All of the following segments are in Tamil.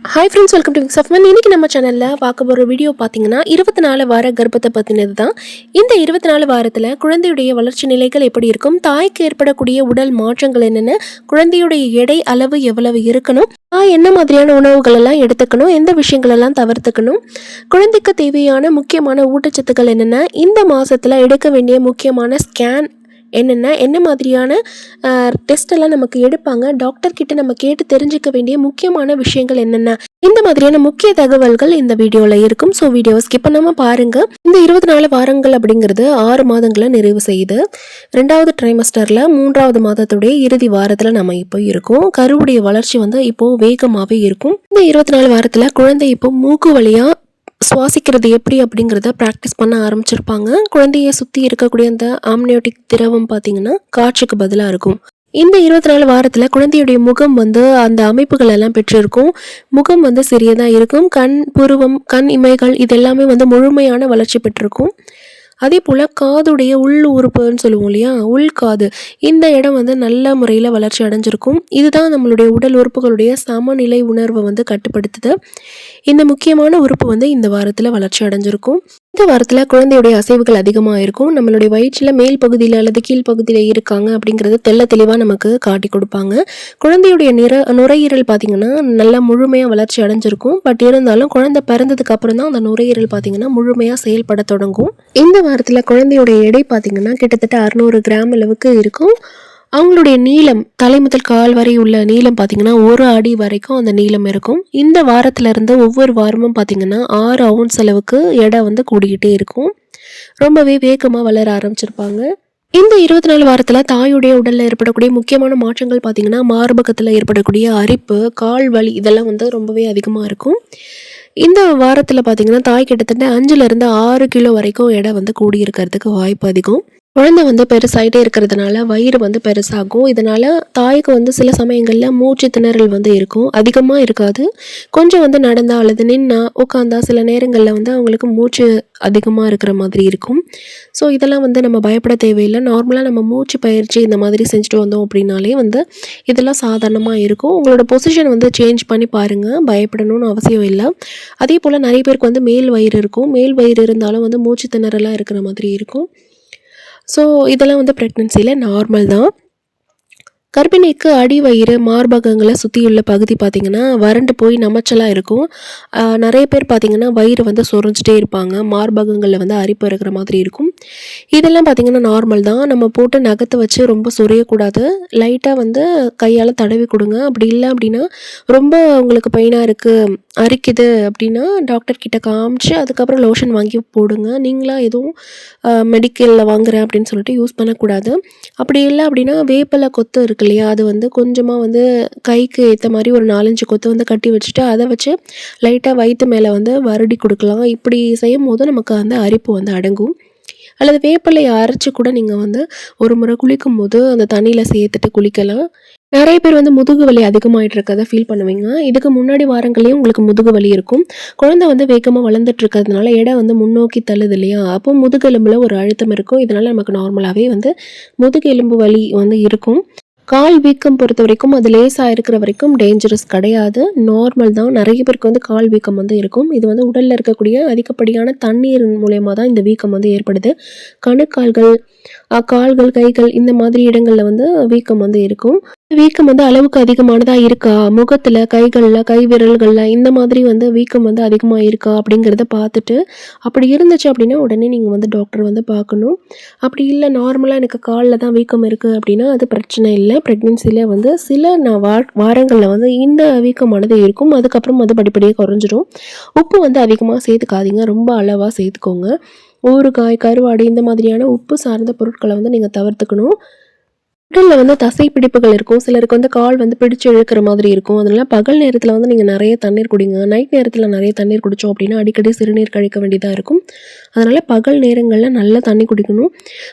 Hi friends welcome to vicks of man இன்னைக்கு நம்ம சேனலில் பார்க்க போகிற வீடியோ பார்த்தீங்கன்னா இருபத்தி நாலு வார கர்ப்பத்தை பற்றினது தான் இந்த இருபத்தி நாலு வாரத்தில் குழந்தையுடைய வளர்ச்சி நிலைகள் எப்படி இருக்கும்? தாய்க்கு ஏற்படக்கூடிய உடல் மாற்றங்கள் என்னென்ன? குழந்தையுடைய எடை அளவு எவ்வளவு இருக்கணும்? தாய் என்ன மாதிரியான உணவுகள் எல்லாம் எடுத்துக்கணும்? எந்த விஷயங்களெல்லாம் தவிர்த்துக்கணும்? குழந்தைக்கு தேவையான முக்கியமான ஊட்டச்சத்துக்கள் என்னென்ன? இந்த மாதத்தில் எடுக்க வேண்டிய முக்கியமான ஸ்கேன் என்னென்ன என்ன மாதிரியான டெஸ்ட் எல்லாம் நமக்கு எடுப்பாங்க? டாக்டர் கிட்ட நம்ம கேட்டு தெரிஞ்சுக்க வேண்டிய முக்கியமான விஷயங்கள் என்னென்ன? இந்த மாதிரியான முக்கிய தகவல்கள் இந்த வீடியோவில் இருக்கும். ஸோ வீடியோவை ஸ்கிப் பண்ணாமல் பாருங்க. இந்த இருபத்தி நாலு வாரங்கள் அப்படிங்கிறது ஆறு மாதங்களை நிறைவு செய்யுது. ரெண்டாவது ட்ரைமஸ்டரில் மூன்றாவது மாதத்துடைய இறுதி வாரத்தில் நம்ம இப்போ இருக்கோம். கருவுடைய வளர்ச்சி வந்து இப்போ வேகமாகவே இருக்கும். இந்த இருபத்தி நாலு வாரத்தில் குழந்தை இப்போ மூக்கு வழியாக சுவாசிக்கிறது எப்படி அப்படிங்கிறத ப்ராக்டிஸ் பண்ண ஆரம்பிச்சிருப்பாங்க. குழந்தைய சுற்றி இருக்கக்கூடிய அந்த ஆம்னியோட்டிக் திரவம் பார்த்தீங்கன்னா காற்றுக்கு பதிலாக இருக்கும். இந்த இருபத்தி நாலு வாரத்தில் குழந்தையுடைய முகம் வந்து அந்த அமைப்புகள் எல்லாம் பெற்றிருக்கும். முகம் வந்து சிறியதாக இருக்கும். கண் புருவம் கண் இமைகள் இதெல்லாமே வந்து முழுமையான வளர்ச்சி பெற்றிருக்கும். அதே போல் காதுடைய உள் உறுப்புன்னு சொல்லுவோம் இல்லையா? உள் காது. இந்த இடம் வந்து நல்ல முறையில் வளர்ச்சி அடைஞ்சிருக்கும். இதுதான் நம்மளுடைய உடல் உறுப்புகளுடைய சமநிலை உணர்வை வந்து கட்டுப்படுத்துது. இந்த முக்கியமான உறுப்பு வந்து இந்த வாரத்தில் வளர்ச்சி அடைஞ்சிருக்கும். இந்த வாரத்தில் குழந்தையுடைய அசைவுகள் அதிகமாக இருக்கும். நம்மளுடைய வயிற்றில் மேல் பகுதியில் அல்லது கீழ் பகுதியில் இருக்காங்க அப்படிங்கிறது தெள்ள தெளிவாக நமக்கு காட்டி கொடுப்பாங்க. குழந்தையுடைய நிற நுரையீரல் பார்த்திங்கன்னா நல்லா முழுமையாக வளர்ச்சி அடைஞ்சிருக்கும். பட் இருந்தாலும் குழந்தை பிறந்ததுக்கு அப்புறம் தான் அந்த நுரையீரல் பார்த்திங்கன்னா முழுமையாக செயல்பட தொடங்கும். இந்த வாரத்தில் குழந்தையுடைய எடை பார்த்திங்கன்னா கிட்டத்தட்ட அறுநூறு கிராம் அளவுக்கு இருக்கும். அவங்களுடைய நீளம் தலை முதல் கால் வரை உள்ள நீளம் பார்த்தீங்கன்னா ஒரு அடி வரைக்கும் அந்த நீளம் இருக்கும். இந்த வாரத்திலிருந்து ஒவ்வொரு வாரமும் பார்த்தீங்கன்னா ஆறு அவுன்ஸ் அளவுக்கு எடை வந்து கூடிக்கிட்டே இருக்கும். ரொம்பவே வேகமாக வளர ஆரம்பிச்சிருப்பாங்க. இந்த இருபத்தி நாலு வாரத்தில் தாயுடைய உடலில் ஏற்படக்கூடிய முக்கியமான மாற்றங்கள் பார்த்தீங்கன்னா மார்பகத்தில் ஏற்படக்கூடிய அரிப்பு கால் வலி இதெல்லாம் வந்து ரொம்பவே அதிகமாக இருக்கும். இந்த வாரத்தில் பார்த்தீங்கன்னா தாய் கிட்டத்தட்ட அஞ்சுலேருந்து ஆறு கிலோ வரைக்கும் எடை வந்து கூடியிருக்கிறதுக்கு வாய்ப்பு அதிகம். குழந்தை வந்து பெருசாயிட்டே இருக்கிறதுனால வயிறு வந்து பெருசாகும். இதனால தாய்க்கு வந்து சில சமயங்களில் மூச்சு திணறல் வந்து இருக்கும். அதிகமாக இருக்காது. கொஞ்சம் வந்து நடந்தா அல்லது நின்னா உட்காந்தா சில நேரங்களில் வந்து அவங்களுக்கு மூச்சு அதிகமாக இருக்கிற மாதிரி இருக்கும். ஸோ இதெல்லாம் வந்து நம்ம பயப்பட தேவையில்லை. நார்மலாக நம்ம மூச்சு பயிற்சி இந்த மாதிரி செஞ்சுட்டு வந்தோம் அப்படின்னாலே வந்து இதெல்லாம் சாதாரணமாக இருக்கும். உங்களோட பொசிஷன் வந்து சேஞ்ச் பண்ணி பாருங்கள் பயப்படணும்னு அவசியம் இல்லை. அதே போல் நிறைய பேருக்கு வந்து மேல் வயிறு இருக்கும். மேல் வயிறு இருந்தாலும் வந்து மூச்சு திணறலாக இருக்கிற மாதிரி இருக்கும். ஸோ இதெல்லாம் வந்து ப்ரெக்னென்சியில் நார்மல் தான். கர்ப்பிணிக்கு அடி வயிறு மார்பகங்களை சுற்றியுள்ள பகுதி பார்த்திங்கன்னா வறண்டு போய் நமச்சலாக இருக்கும். நிறைய பேர் பார்த்திங்கன்னா வயிறு வந்து சொரிஞ்சிட்டே இருப்பாங்க. மார்பகங்களில் வந்து அரிப்பு இருக்கிற மாதிரி இருக்கும். இதெல்லாம் பார்த்திங்கன்னா நார்மல் தான். நம்ம போட்டு நகத்தை வச்சு ரொம்ப சொரியக்கூடாது. லைட்டாக வந்து கையால் தடவி கொடுங்க. அப்படி இல்லை அப்படின்னா ரொம்ப உங்களுக்கு பெயினாக இருக்குது அரிக்குது அப்படின்னா டாக்டர் கிட்ட காமிச்சு அதுக்கப்புறம் லோஷன் வாங்கி போடுங்க. நீங்களாக எதுவும் மெடிக்கலில் வாங்குறேன் அப்படின்னு சொல்லிட்டு யூஸ் பண்ணக்கூடாது. அப்படி இல்லை அப்படின்னா வேப்பில கொத்து இருக்குது இருக்கு இல்லையா? அது வந்து கொஞ்சமாக வந்து கைக்கு ஏற்ற மாதிரி ஒரு நாலஞ்சு கொத்து வந்து கட்டி வச்சுட்டு அதை வச்சு லைட்டாக வயிற்று மேலே வந்து வருடி கொடுக்கலாம். இப்படி செய்யும் போது நமக்கு அந்த அரிப்பு வந்து அடங்கும். அல்லது வேப்பிலையை அரைச்சி கூட நீங்கள் வந்து ஒரு முறை குளிக்கும் போது அந்த தண்ணியில் சேர்த்துட்டு குளிக்கலாம். நிறைய பேர் வந்து முதுகு வலி அதிகமாகிட்டு இருக்கதை ஃபீல் பண்ணுவீங்க. இதுக்கு முன்னாடி வாரங்களையும் உங்களுக்கு முதுகு வலி இருக்கும். குழந்தை வந்து வேகமாக வளர்ந்துட்டு இருக்கிறதுனால எடை வந்து முன்னோக்கி தள்ளுது இல்லையா? அப்போ முதுகெலும்பில் ஒரு அழுத்தம் இருக்கும். இதனால் நமக்கு நார்மலாகவே வந்து முதுகெலும்பு வலி வந்து இருக்கும். கால் வீக்கம் பொறுத்த வரைக்கும் அது லேசாக இருக்கிற வரைக்கும் டேஞ்சரஸ் கிடையாது. நார்மல் தான். நிறைய பேருக்கு வந்து கால் வீக்கம் வந்து இருக்கும். இது வந்து உடலில் இருக்கக்கூடிய அதிகப்படியான தண்ணீர் மூலயமா தான் இந்த வீக்கம் வந்து ஏற்படுது. கணுக்கால்கள் கால்கள் கைகள் இந்த மாதிரி இடங்களில் வந்து வீக்கம் வந்து இருக்கும். வீக்கம் வந்து அளவுக்கு அதிகமானதாக இருக்கா? முகத்தில் கைகளில் கை விரல்களில் இந்த மாதிரி வந்து வீக்கம் வந்து அதிகமாக இருக்கா? அப்படிங்கிறத பார்த்துட்டு அப்படி இருந்துச்சு அப்படின்னா உடனே நீங்கள் வந்து டாக்டர் வந்து பார்க்கணும். அப்படி இல்லை நார்மலாக எனக்கு காலில் தான் வீக்கம் இருக்குது அப்படின்னா அது பிரச்சனை இல்லை. ப்ரெக்னென்சியில் வந்து சில நான் வா வாரங்களில் வந்து இந்த வீக்கமானது இருக்கும். அதுக்கப்புறம் அது படிப்படியாக குறைஞ்சிரும். உப்பு வந்து அதிகமாக சேர்த்துக்காதீங்க. ரொம்ப அளவாக சேர்த்துக்கோங்க. ஊறுகாய் கருவாடு இந்த மாதிரியான உப்பு சார்ந்த பொருட்களை வந்து நீங்கள் தவிர்த்துக்கணும். உடலில் வந்து தசை பிடிப்புகள் இருக்கும். சிலருக்கு வந்து கால் வந்து பிடிச்சு இழுக்கிற மாதிரி இருக்கும். அதனால பகல் நேரத்தில் வந்து நீங்கள் நிறைய தண்ணீர் குடிங்க. நைட் நேரத்தில் நிறைய தண்ணீர் குடித்தோம் அப்படின்னா அடிக்கடி சிறுநீர் கழிக்க வேண்டியதாக இருக்கும். அதனால் பகல் நேரங்களில் நல்லா தண்ணி குடிக்கணும்.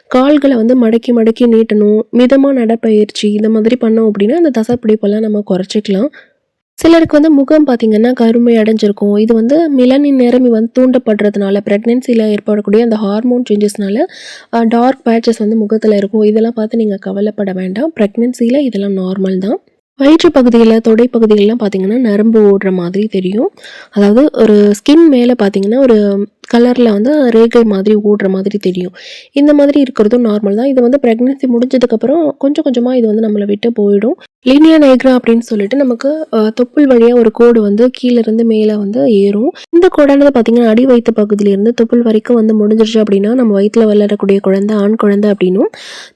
கால்களை வந்து மடக்கி மடக்கி நீட்டணும். மிதமாக நடப்பயிற்சி இந்த மாதிரி பண்ணோம் அப்படின்னா அந்த தசை பிடிப்பெல்லாம் நம்ம குறைச்சிக்கலாம். சிலருக்கு வந்து முகம் பார்த்திங்கன்னா கருமை அடைஞ்சிருக்கும். இது வந்து மிலனின் நிறமி வந்து தூண்டப்படுறதுனால ப்ரெக்னென்சியில் ஏற்படக்கூடிய அந்த ஹார்மோன் சேஞ்சஸ்னால டார்க் பேச்சஸ் வந்து முகத்தில் இருக்கும். இதெல்லாம் பார்த்து நீங்கள் கவலைப்பட வேண்டாம். ப்ரெக்னென்சியில் இதெல்லாம் நார்மல் தான். வயிற்று பகுதியில் தொடை பகுதிகளெலாம் பார்த்தீங்கன்னா, நரம்பு ஓடுற மாதிரி தெரியும். அதாவது ஒரு ஸ்கின் மேலே பார்த்தீங்கன்னா, ஒரு கலரில் வந்து ரேகை மாதிரி ஓடுற மாதிரி தெரியும். இந்த மாதிரி இருக்கிறதும் நார்மல் தான். இது வந்து ப்ரெக்னன்சி முடிஞ்சதுக்கப்புறம் கொஞ்சம் கொஞ்சமாக இது வந்து நம்மளை விட்டு போயிடும். லீனியா நைக்ரா அப்படின்னு சொல்லிட்டு நமக்கு தொப்புள் வழியாக ஒரு கோடு வந்து கீழேருந்து இருந்து வந்து ஏறும். இந்த கோடானது பார்த்தீங்கன்னா, அடி வயிற்று பகுதியிலேருந்து தொப்புள் வரைக்கும் வந்து முடிஞ்சிருச்சு அப்படின்னா, நம்ம வயிற்றில் வளரக்கூடிய குழந்தை ஆண் குழந்தை அப்படின்னும்,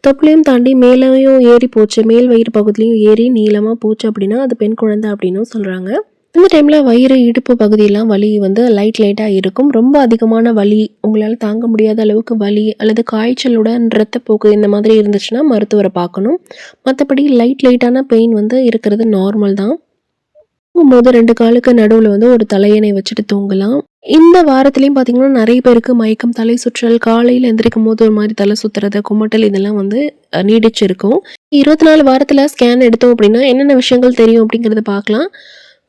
தொப்புளையும் தாண்டி மேலேயும் ஏறி போச்சு, மேல் வயிறு பகுதியிலையும் ஏறி நீளமாக போச்சு அப்படின்னா, அது பெண் குழந்தை அப்படின்னும் சொல்கிறாங்க இந்த டைமில் வயிறு, இடுப்பு பகுதியெல்லாம் வலி வந்து லைட் லைட்டாக இருக்கும். ரொம்ப அதிகமான வலி, உங்களால் தாங்க முடியாத அளவுக்கு வலி அல்லது காய்ச்சலுடன் ரத்தப்போக்கு இந்த மாதிரி இருந்துச்சுன்னா மருத்துவரை பார்க்கணும். மற்றபடி லைட் லைட்டான பெயின் வந்து இருக்கிறது நார்மல் தான். தூங்கும்போது ரெண்டு காலுக்கு நடுவில் வந்து ஒரு தலையணை வச்சுட்டு தூங்கலாம். இந்த வாரத்துலேயும் பார்த்தீங்கன்னா, நிறைய பேருக்கு மயக்கம், தலை சுற்றல், காலையில் எந்திரிக்கும் போது ஒரு மாதிரி தலை சுற்றுறது குமட்டல் இதெல்லாம் வந்து நீடிச்சிருக்கும் இருபத்தி நாலு வாரத்தில் ஸ்கேன் எடுத்தோம் அப்படின்னா, என்னென்ன விஷயங்கள் தெரியும் அப்படிங்கிறத பார்க்கலாம்.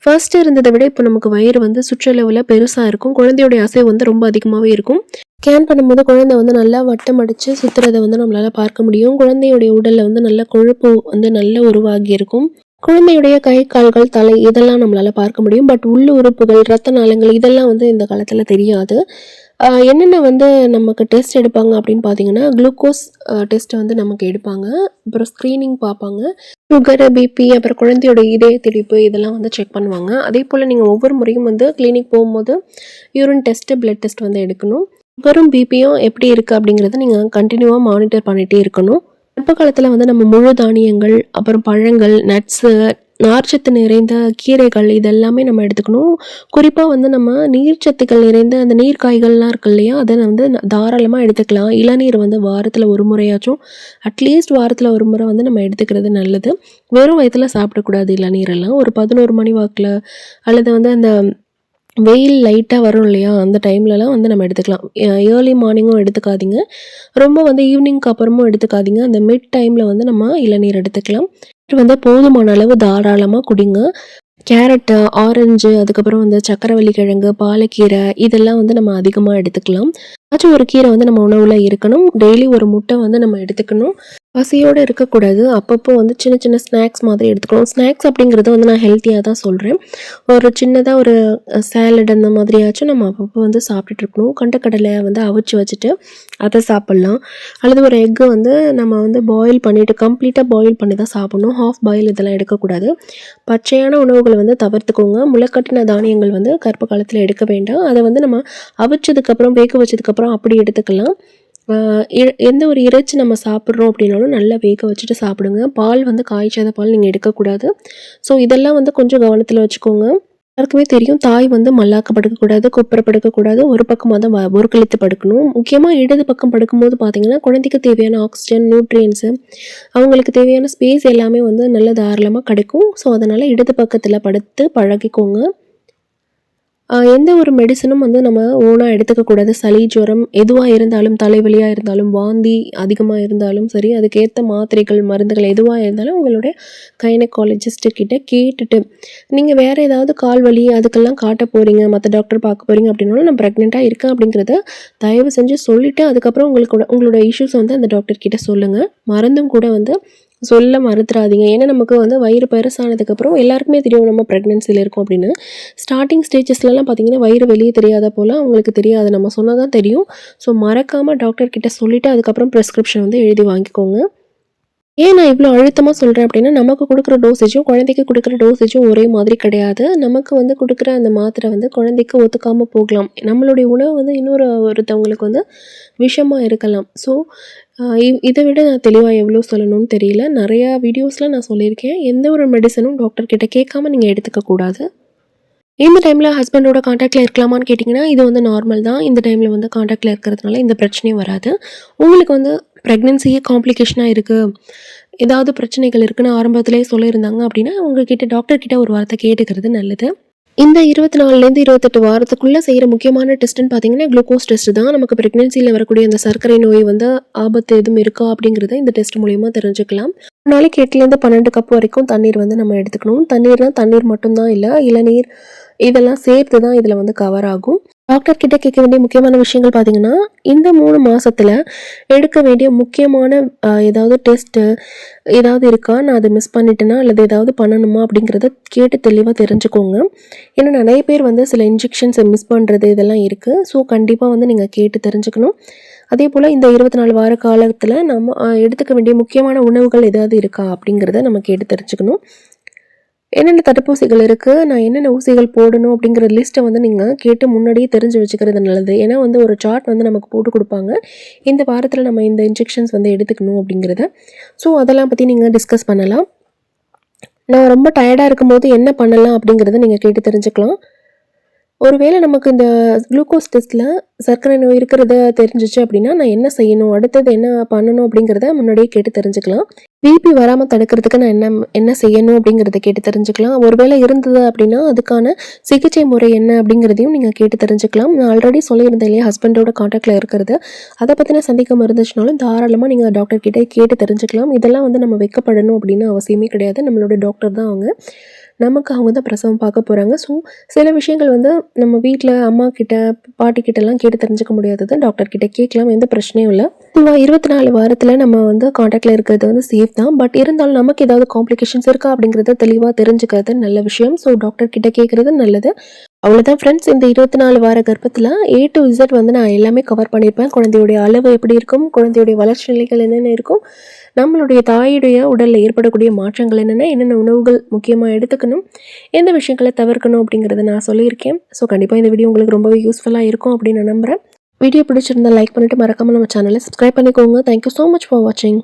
ஃபர்ஸ்ட் இருந்ததை விட இப்போ நமக்கு வயிறு வந்து சுற்றளவில் பெருசாக இருக்கும். குழந்தையுடைய அசைவு வந்து ரொம்ப அதிகமாகவே இருக்கும். ஸ்கேன் பண்ணும்போது குழந்தை வந்து நல்லா வட்டம் அடித்து சுத்துறத வந்து நம்மளால் பார்க்க முடியும். குழந்தையுடைய உடலில் வந்து நல்ல கொழுப்பு வந்து நல்லா உருவாகி இருக்கும். குழந்தையுடைய கை, கால்கள், தலை இதெல்லாம் நம்மளால் பார்க்க முடியும். பட் உள்ளு உறுப்புகள், ரத்த நாளங்கள் இதெல்லாம் வந்து இந்த காலத்தில் தெரியாது. என்னென்ன வந்து நமக்கு டெஸ்ட் எடுப்பாங்க அப்படின்னு பார்த்தீங்கன்னா, குளுக்கோஸ் டெஸ்ட்டை வந்து நமக்கு எடுப்பாங்க. அப்புறம் ஸ்க்ரீனிங் பார்ப்பாங்க. சுகரு, பிபி அப்புறம் குழந்தையோட இதய திடிப்பு இதெல்லாம் வந்து செக் பண்ணுவாங்க. அதே போல் நீங்கள் ஒவ்வொரு முறையும் வந்து கிளினிக் போகும்போது யூரின் டெஸ்ட்டு பிளட் டெஸ்ட் வந்து எடுக்கணும். சுகரும், பிபியும் எப்படி இருக்குது அப்படிங்கிறத நீங்கள் கண்டினியூவாக மானிட்டர் பண்ணிகிட்டே இருக்கணும். கர்ப்ப காலத்தில் வந்து நம்ம முழு தானியங்கள், அப்புறம் பழங்கள், நட்ஸு, நார்ச்சத்து நிறைந்த கீரைகள் இதெல்லாமே நம்ம எடுத்துக்கணும். குறிப்பாக வந்து நம்ம நீர்ச்சத்துக்கள் நிறைந்த அந்த நீர் காய்கள்லாம் இருக்கு இல்லையா? அதை வந்து தாராளமாக எடுத்துக்கலாம். இளநீர் வந்து வாரத்தில் ஒரு முறையாச்சும் அட்லீஸ்ட் வாரத்தில் ஒரு முறை வந்து நம்ம எடுத்துக்கிறது நல்லது. வெறும் வயத்தில் சாப்பிடக்கூடாது இளநீரெல்லாம். ஒரு 11 மணி வாக்கில் அல்லது வந்து அந்த வெயில் லைட்டாக வரும் இல்லையா? அந்த டைம்லலாம் வந்து நம்ம எடுத்துக்கலாம். ஏர்லி மார்னிங்கும் எடுத்துக்காதீங்க. ரொம்ப வந்து ஈவினிங்க்கு அப்புறமும் எடுத்துக்காதீங்க. அந்த மிட் டைமில் வந்து நம்ம இளநீர் எடுத்துக்கலாம். வந்து போதுமான அளவு தாராளமா குடிங்க. கேரட்டு, ஆரஞ்சு அதுக்கப்புறம் வந்து சக்கரவள்ளி கிழங்கு, பாலக்கீரை இதெல்லாம் வந்து நம்ம அதிகமா எடுத்துக்கலாம். ஆச்சும் ஒரு கீரை வந்து நம்ம உணவுல இருக்கணும். டெய்லி ஒரு முட்டை வந்து நம்ம எடுத்துக்கணும். பசியோடு இருக்கக்கூடாது. அப்பப்போ வந்து சின்ன சின்ன ஸ்நாக்ஸ் மாதிரி எடுத்துக்கணும். ஸ்நாக்ஸ் அப்படிங்கிறது வந்து நான் ஹெல்த்தியாக தான் சொல்கிறேன் ஒரு சின்னதாக ஒரு சேலட் அந்த மாதிரியாச்சும் நம்ம அப்பப்போ வந்து சாப்பிட்டுட்டு இருக்கணும். கொண்டைக்கடலை வந்து அவிச்சு வச்சுட்டு அதை சாப்பிட்லாம் அல்லது ஒரு எக்கு வந்து நம்ம வந்து பாயில் பண்ணிவிட்டு கம்ப்ளீட்டாக பாயில் பண்ணி தான் சாப்பிடணும். ஹாஃப் பாயில் இதெல்லாம் எடுக்கக்கூடாது. பச்சையான உணவுகளை வந்து தவிர்த்துக்கோங்க. முளைக்கட்டின தானியங்கள் வந்து கர்ப்ப காலத்தில் எடுக்க வேண்டாம். அதை வந்து நம்ம அவிச்சதுக்கப்புறம், வேக வச்சதுக்கப்புறம் அப்படி எடுத்துக்கலாம். எந்த ஒரு இறைச்சி நம்ம சாப்பிட்றோம் அப்படின்னாலும் நல்லா வேக வச்சுட்டு சாப்பிடுங்க. பால் வந்து காய்ச்சாத பால் நீங்கள் எடுக்கக்கூடாது. ஸோ இதெல்லாம் வந்து கொஞ்சம் கவனத்தில் வச்சுக்கோங்க. எல்லாருக்குமே தெரியும் தாய் வந்து மல்லாக்க படுக்கக்கூடாது, குப்புற படுக்கக்கூடாது. ஒரு பக்கமாக தான் வ படுக்கணும். முக்கியமாக இடது பக்கம் படுக்கும்போது பார்த்தீங்கன்னா, குழந்தைக்கு தேவையான ஆக்சிஜன் நியூட்ரியன்ஸு அவங்களுக்கு தேவையான ஸ்பேஸ் எல்லாமே வந்து நல்ல தாராளமாக கிடைக்கும். ஸோ அதனால் இடது பக்கத்தில் படுத்து பழகிக்கோங்க. எந்த ஒரு மெடிசனும் வந்து நம்ம ஓனாக எடுத்துக்கக்கூடாது. சளி, ஜுரம் எதுவாக இருந்தாலும், தலைவலியாக இருந்தாலும், வாந்தி அதிகமாக இருந்தாலும் சரி, அதுக்கேற்ற மாத்திரைகள், மருந்துகள் எதுவாக இருந்தாலும் உங்களுடைய கைனகாலஜிஸ்ட் கேட்டுட்டு, நீங்கள் வேறு ஏதாவது கால் வலி அதுக்கெல்லாம் காட்ட போகிறீங்க மற்ற டாக்டர் பார்க்க போறீங்க அப்படின்னாலும், நான் ப்ரெக்னெண்ட்டாக இருக்கேன் அப்படிங்கிறத தயவு செஞ்சு சொல்லிவிட்டு அதுக்கப்புறம் உங்களுக்கு உங்களோட இஷ்யூஸ் வந்து அந்த டாக்டர் கிட்ட சொல்லுங்கள் மருந்தும் கூட வந்து சொல்ல மறுத்துறாதீங்க ஏன்னா நமக்கு வந்து வயிறு பெருசானதுக்கப்புறம் எல்லாருக்குமே தெரியும் நம்ம ப்ரெக்னென்சியில் இருக்கோம் அப்படின்னு. ஸ்டார்டிங் ஸ்டேஜஸ்லலாம் பார்த்தீங்கன்னா, வயிறு வெளியே தெரியாத போல் அவங்களுக்கு தெரியாது. நம்ம சொன்னால் தான் தெரியும். ஸோ மறக்காமல் டாக்டர் கிட்ட அதுக்கப்புறம் ப்ரெஸ்கிரிப்ஷன் வந்து எழுதி வாங்கிக்கோங்க. ஏன் நான் இவ்வளோ அழுத்தமாக சொல்கிறேன் அப்படின்னா, நமக்கு கொடுக்குற டோசேஜும், குழந்தைக்கு கொடுக்குற டோசேஜும் ஒரே மாதிரி கிடையாது. நமக்கு வந்து கொடுக்குற அந்த மாத்திரை வந்து குழந்தைக்கு ஒத்துக்காமல் போகலாம். நம்மளுடைய உணவு வந்து இன்னொரு ஒருத்தவங்களுக்கு வந்து விஷமாக இருக்கலாம். ஸோ இதை விட நான் தெளிவாக எவ்வளோ சொல்லணும்னு தெரியல. நிறையா வீடியோஸில் நான் சொல்லியிருக்கேன். எந்த ஒரு மெடிசனும் டாக்டர் கிட்ட கேட்காம நீங்கள் எடுத்துக்கக்கூடாது இந்த டைமில் ஹஸ்பண்டோட காண்டாக்டில் இருக்கலாமான்னு கேட்டிங்கன்னா இது வந்து நார்மல் தான். இந்த டைமில் வந்து காண்டாக்டில் இருக்கிறதுனால இந்த பிரச்சனையும் வராது. உங்களுக்கு வந்து ப்ரெக்னென்சியே காம்ப்ளிகேஷனாக இருக்குது ஏதாவது பிரச்சனைகள் இருக்குன்னு ஆரம்பத்திலே சொல்லியிருந்தாங்க அப்படின்னா, உங்ககிட்ட டாக்டர் கிட்ட ஒரு வார்த்தை கேட்டுக்கிறது நல்லது. இந்த இருபத்தி நாலுலேருந்து இருபத்தெட்டு வாரத்துக்குள்ளே செய்கிற முக்கியமான டெஸ்ட்டுன்னு பார்த்தீங்கன்னா, குளுக்கோஸ் டெஸ்ட் தான். நமக்கு ப்ரெக்னென்சியில் வரக்கூடிய அந்த சர்க்கரை நோய் வந்து ஆபத்து எதுவும் இருக்கா அப்படிங்கிறத இந்த டெஸ்ட் மூலயமா தெரிஞ்சுக்கலாம். நாளைக்கு 8லேருந்து 12 கப் வரைக்கும் தண்ணீர் வந்து நம்ம எடுத்துக்கணும். தண்ணீர்னா தண்ணீர் மட்டும்தான் இல்லை இளநீர் இதெல்லாம் சேர்த்து தான் இதில் வந்து கவர் ஆகும். டாக்டர் கிட்ட கேட்க வேண்டிய முக்கியமான விஷயங்கள் பார்த்தீங்கன்னா இந்த மூணு மாதத்தில் எடுக்க வேண்டிய முக்கியமான ஏதாவது டெஸ்ட்டு ஏதாவது இருக்கா? நான் அதை மிஸ் பண்ணிட்டேனா? அல்லது ஏதாவது பண்ணணுமா? அப்படிங்கிறத கேட்டு தெளிவாக தெரிஞ்சுக்கோங்க. ஏன்னா நிறைய பேர் வந்து சில இன்ஜெக்ஷன்ஸை மிஸ் பண்ணுறது இதெல்லாம் இருக்குது ஸோ கண்டிப்பாக வந்து நீங்கள் கேட்டு தெரிஞ்சுக்கணும். அதே போல் இந்த இருபத்தி நாலு வார காலத்தில் நம்ம எடுத்துக்க வேண்டிய முக்கியமான உணவுகள் ஏதாவது இருக்கா? அப்படிங்கிறத நம்ம கேட்டு தெரிஞ்சுக்கணும். என்னென்ன தடுப்பூசிகள் இருக்குது நான் என்னென்ன ஊசிகள் போடணும் அப்படிங்கிற லிஸ்ட்டை வந்து நீங்கள் கேட்டு முன்னாடியே தெரிஞ்சு வச்சுக்கிறது நல்லது. ஏன்னா வந்து ஒரு சார்ட் வந்து நமக்கு போட்டு கொடுப்பாங்க. இந்த வாரத்தில் நம்ம இந்த இன்ஜெக்ஷன்ஸ் வந்து எடுத்துக்கணும் அப்படிங்கிறத. ஸோ அதெல்லாம் பற்றி நீங்கள் டிஸ்கஸ் பண்ணலாம். நான் ரொம்ப டயர்டாக இருக்கும்போது என்ன பண்ணலாம் அப்படிங்கிறத நீங்கள் கேட்டு தெரிஞ்சுக்கலாம். ஒருவேளை நமக்கு இந்த குளுக்கோஸ் டெஸ்ட்டில் சர்க்கரை நோய் இருக்கிறத தெரிஞ்சிச்சு அப்படின்னா நான் என்ன செய்யணும் அடுத்தது என்ன பண்ணணும் அப்படிங்கிறத முன்னாடியே கேட்டு தெரிஞ்சுக்கலாம். பிபி வராமல் தடுக்கிறதுக்கு நான் என்ன என்ன செய்யணும் அப்படிங்கிறத கேட்டு தெரிஞ்சுக்கலாம். ஒருவேளை இருந்தது அப்படின்னா அதுக்கான சிகிச்சை முறை என்ன அப்படிங்கிறதையும் நீங்கள் கேட்டு தெரிஞ்சுக்கலாம். நான் ஆல்ரெடி சொல்லியிருந்தேன் இல்லையா ஹஸ்பண்டோட காண்டாக்டில் இருக்கிறது. அதை பற்றின சந்தேகம் இருந்துச்சுனாலும் தாராளமாக நீங்கள் டாக்டர் கிட்டே கேட்டு தெரிஞ்சுக்கலாம். இதெல்லாம் வந்து நம்ம வைக்கப்படணும் அப்படின்னு அவசியமே கிடையாது. நம்மளோட டாக்டர் தான் அவங்க. நமக்கு அவங்க தான் பிரசவம் பார்க்க போகிறாங்க ஸோ சில விஷயங்கள் வந்து நம்ம வீட்டில் அம்மா கிட்ட பாட்டி கிட்டலாம் கேட்டு தெரிஞ்சுக்க முடியாதது. டாக்டர் கிட்ட கேட்கலாம் எந்த பிரச்சனையும் இல்லை. இருபத்தி நாலு வாரத்தில் நம்ம வந்து காண்டாக்டில் இருக்கிறது வந்து சேஃப் தான். பட் இருந்தாலும் நமக்கு ஏதாவது காம்ப்ளிகேஷன்ஸ் இருக்கா அப்படிங்கிறத தெளிவாக தெரிஞ்சுக்கிறது நல்ல விஷயம். ஸோ டாக்டர்கிட்ட கேட்குறது நல்லது. அவ்வளோதான் ஃப்ரெண்ட்ஸ் இந்த இருபத்தி நாலு வார கர்ப்பத்தில் ஏ டு இசட் வந்து நான் எல்லாமே கவர் பண்ணியிருப்பேன் குழந்தையுடைய அளவு எப்படி இருக்கும்? குழந்தையுடைய வளர்ச்சி நிலைகள் என்னென்ன இருக்கும்? நம்மளுடைய தாயுடைய உடலில் ஏற்படக்கூடிய மாற்றங்கள் என்னென்ன என்னென்ன உணவுகள் முக்கியமாக எடுத்துக்கணும் எந்த விஷயங்களை தவிர்க்கணும் அப்படிங்கிறத நான் சொல்லியிருக்கேன். ஸோ கண்டிப்பாக இந்த வீடியோ உங்களுக்கு ரொம்பவே யூஸ்ஃபுல்லாக இருக்கும் அப்படின்னு நான் நம்புகிறேன் வீடியோ பிடிச்சிருந்தா லைக் பண்ணிவிட்டு மறக்காமல் நம்ம சேனலை சப்ஸ்கிரைப் பண்ணிக்கோங்க. தேங்க்யூ ஸோ மச் ஃபார் வாட்சிங்